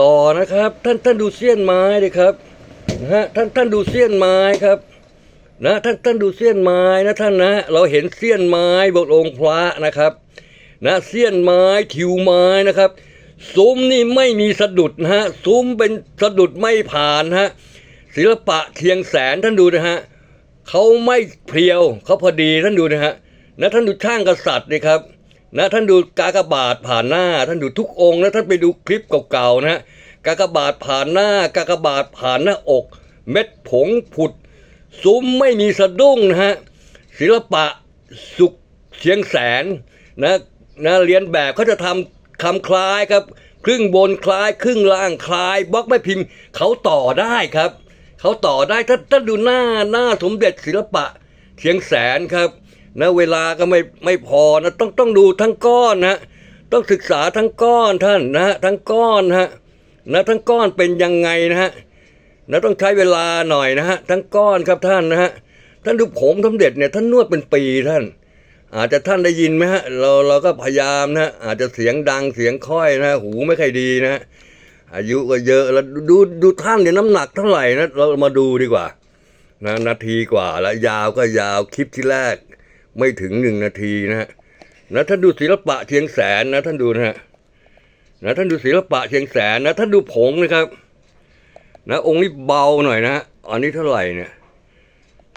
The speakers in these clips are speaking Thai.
ต่อนะครับ ท่านท่านดูเสี้ยนไม้ดิครับนะฮะท่านท่านดูเสี้ยนไม้ครับนะท่านท่านดูเสี้ยนไม้นะท่านนะ เราเห็นเสี้ยนไม้บนองค์พระนะครับ นะเสี้ยนไม้ทิวไม้นะครับ ซุ้มนี่ไม่มีสะดุดนะฮะซุ้มเป็นสะดุดไม่ผ่านฮะศิลปะเคียงแสนท่านดูนะฮะเขาไม่เพรียวเขาพอดีท่านดูนะฮะนะท่านดูช่างกษัตริย์นี่ครับ นะท่านดูกากบาทผ่านหน้า ท่านดูทุกองค์นะท่านไปดูคลิปเก่าๆนะฮะกากบาทผ่านหน้ากากบาทผ่านหน้าอก เม็ดผงผุด ซุ้มไม่มีสะดุ้งนะฮะศิลปะสุขเชียงแสนนะนะเรียนแบบเขาจะทำคำคล้ายครับ ครึ่งบนคล้าย ครึ่งล่างคล้ายบล็อกไม่พิมพ์ เขาต่อได้ครับ เขาต่อได้ถ้าถ้าดูหน้าหน้าสมเด็จศิลปะเชียงแสนครับ นะเวลาก็ไม่ไม่พอนะต้องต้องดูทั้งก้อนนะต้องศึกษาทั้งก้อนท่านนะฮะทั้งก้อนฮะนะทั้งก้อนเป็นยังไงนะฮะนะต้องใช้เวลาหน่อยนะฮะทั้งก้อนครับท่านนะฮะท่านดูผมสมเด็จเนี่ยท่านนวดเป็นปีท่าน อาจจะท่านได้ยินไหมฮะเราเราก็พยายามนะฮะอาจจะเสียงดังเสียงค่อยนะฮะหูไม่ค่อยดีนะฮะอายุก็เยอะแล้วดูดูท่านเนี่ยน้ำหนักเท่าไหร่นะเรามาดูดีกว่านะนาทีกว่าแล้วยาวก็ยาวคลิปที่แรก ไม่ถึงหนึ่งนาทีนะฮะนะท่านดูศิลปะเชียงแสนนะท่านดูนะฮะนะท่านดูศิลปะเชียงแสนนะท่านดูผงนะครับนะองค์นี้เบาหน่อยนะฮะอันนี้เท่าไหร่เนี่ย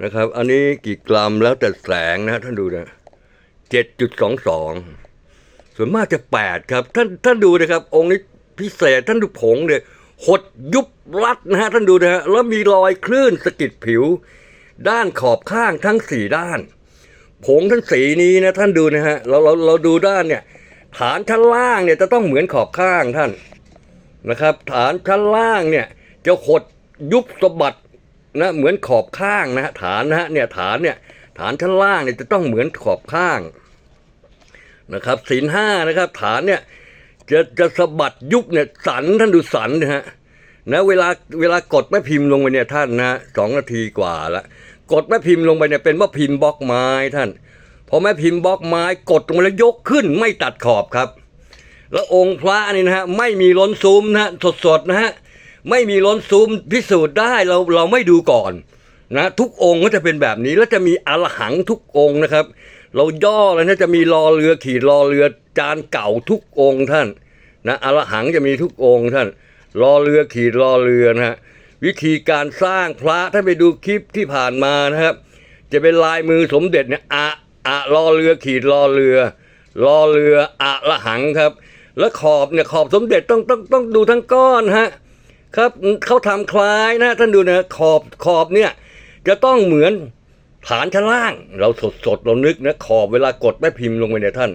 นะครับ อันนี้กี่กรัมแล้วแต่แสงนะท่านดูนะเจ็ดจุดสองสองส่วนมากจะแปดครับ ท่านท่านดูนะครับ องค์นี้พิเศษท่านดูผงเนี่ยหดยุบรัดนะฮะท่านดูนะฮะแล้วมีรอยคลื่นสะกิดผิว ด้านขอบข้างทั้งสี่ด้าน ผงทั้งสีนี้นะท่านดูนะฮะเราเราเราดูด้านเนี่ย ฐานชั้นล่างเนี่ยจะต้องเหมือนขอบข้างท่านนะครับ ฐานชั้นล่างเนี่ยจะหดยุบสะบัดนะเหมือนขอบข้างนะฮะฐานนะฮะเนี่ยฐานเนี่ยฐานชั้นล่างเนี่ยจะต้องเหมือนขอบข้างนะครับศีลห้านะครับ ฐานเนี่ยจะจะสะบัดยุบเนี่ยสันท่านดูสันนะฮะนะเวลาเวลากดแม่พิมพ์ลงไปเนี่ยท่านนะสองนาทีกว่าละ กดแม่พิมพ์ลงไปเนี่ยเป็นแม่พิมพ์บล็อกไม้ท่านพอแม่พิมพ์บล็อกไม้กดลงไปแล้วยกขึ้นไม่ตัดขอบครับ แล้วองค์พระนี่นะฮะไม่มีล้นซุ้มนะฮะสดๆนะฮะไม่มีล้นซุ้มพิสูจน์ได้เราเราไม่ดูก่อนนะทุกองค์ก็จะเป็นแบบนี้แล้วจะมีอรหังทุกองค์นะครับ เราย่อเลยนะจะมีรอเรือขีดรอเรือจานเก่าทุกองค์ท่านนะอรหังจะมีทุกองค์ท่านรอเรือขีดรอเรือนะฮะ วิธีการสร้างพระถ้าไปดูคลิปที่ผ่านมานะครับ จะเป็นลายมือสมเด็จเนี่ยอะอะรอเรือขีดรอเรือรอเรืออะละหังครับ แล้วขอบเนี่ยขอบสมเด็จต้องต้องต้องดูทั้งก้อนฮะครับเขาทำคล้ายนะท่านดูนะขอบขอบเนี่ยจะต้องเหมือนฐานชั้นล่าง เราสดสดเรานึกนะขอบเวลากดแม่พิมพ์ลงไปเนี่ยท่าน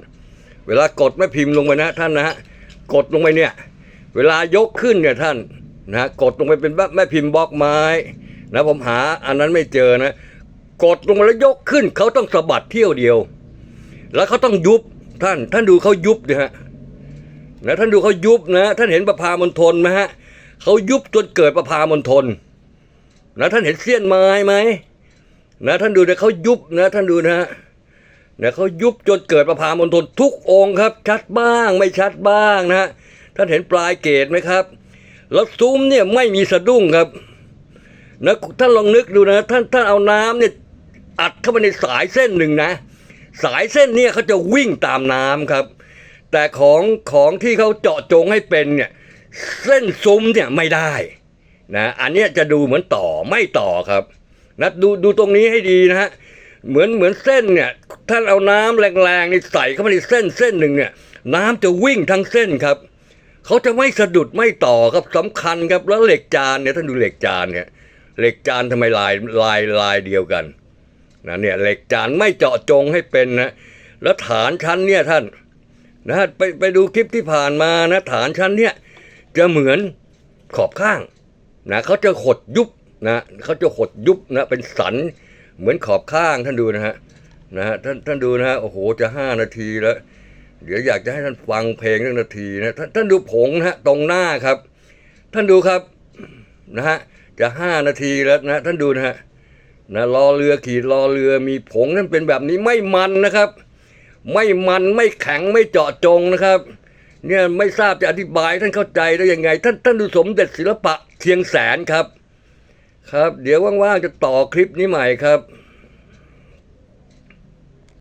เวลากดแม่พิมพ์ลงไปนะท่านนะฮะกดลงไปเนี่ย เวลายกขึ้นเนี่ยท่าน นะฮะกดลงไปเป็นแม่พิมพ์บล็อกไม้นะผมหาอันนั้นไม่เจอนะ กดลงมาแล้วยกขึ้นเขาต้องสะบัดเที่ยวเดียว แล้วเขาต้องยุบท่าน ท่านดูเขายุบนะฮะนะท่านดูเขายุบนะท่านเห็นประพามณฑลไหมฮะเขายุบจนเกิดประพามณฑลนะท่านเห็นเสี้ยนไม้ไหมนะท่านดูนะเขายุบนะท่านดูนะฮะนะเขายุบจนเกิดประพามณฑลทุกองค์ครับ ชัดบ้างไม่ชัดบ้างนะฮะท่านเห็นปลายเกตไหมครับ แล้วซุ้มเนี่ยไม่มีสะดุ้งครับนะท่านลองนึกดูนะท่านท่านเอาน้ำเนี่ยอัดเข้าไปในสายเส้นหนึ่งนะ สายเส้นเนี่ยเขาจะวิ่งตามน้ำครับ แต่ของของที่เขาเจาะจงให้เป็นเนี่ยเส้นซุ้มเนี่ยไม่ได้นะอันนี้จะดูเหมือนต่อไม่ต่อครับนะดูดูตรงนี้ให้ดีนะฮะเหมือนเหมือนเส้นเนี่ยท่านเอาน้ำแรงๆนี่ใส่เข้าไปในเส้นเส้นหนึ่งเนี่ยน้ำจะวิ่งทั้งเส้นครับ เขาจะไม่สะดุดไม่ต่อครับสำคัญครับแล้วเหล็กจานเนี่ยท่านดูเหล็กจานเนี่ยเหล็กจานทำไมลายลายลายเดียวกันนะเนี่ยเหล็กจานไม่เจาะจงให้เป็นนะแล้วฐานชั้นเนี่ยท่านนะไปไปดูคลิปที่ผ่านมานะฐานชั้นเนี่ยจะเหมือนขอบข้างนะเขาจะหดยุบนะเขาจะหดยุบนะเป็นสันเหมือนขอบข้างท่านดูนะฮะนะฮะท่านท่านดูนะฮะโอ้โหจะห้านาทีแล้ว เดี๋ยวอยากจะให้ท่านฟังเพลงเรื่องนาทีนะท่านท่านดูผงนะฮะตรงหน้าครับ ท่านดูครับนะฮะจะห้านาทีแล้วนะท่านดูนะฮะนะรอเรือขีดรอเรือมีผงนั่นเป็นแบบนี้ไม่มันนะครับ ไม่มันไม่แข็งไม่เจาะจงนะครับ เนี่ยไม่ทราบจะอธิบายท่านเข้าใจได้ยังไง ท่านท่านดูสมเด็จศิลปะเชียงแสนครับ ครับ เดี๋ยวว่างๆจะต่อคลิปนี้ใหม่ครับ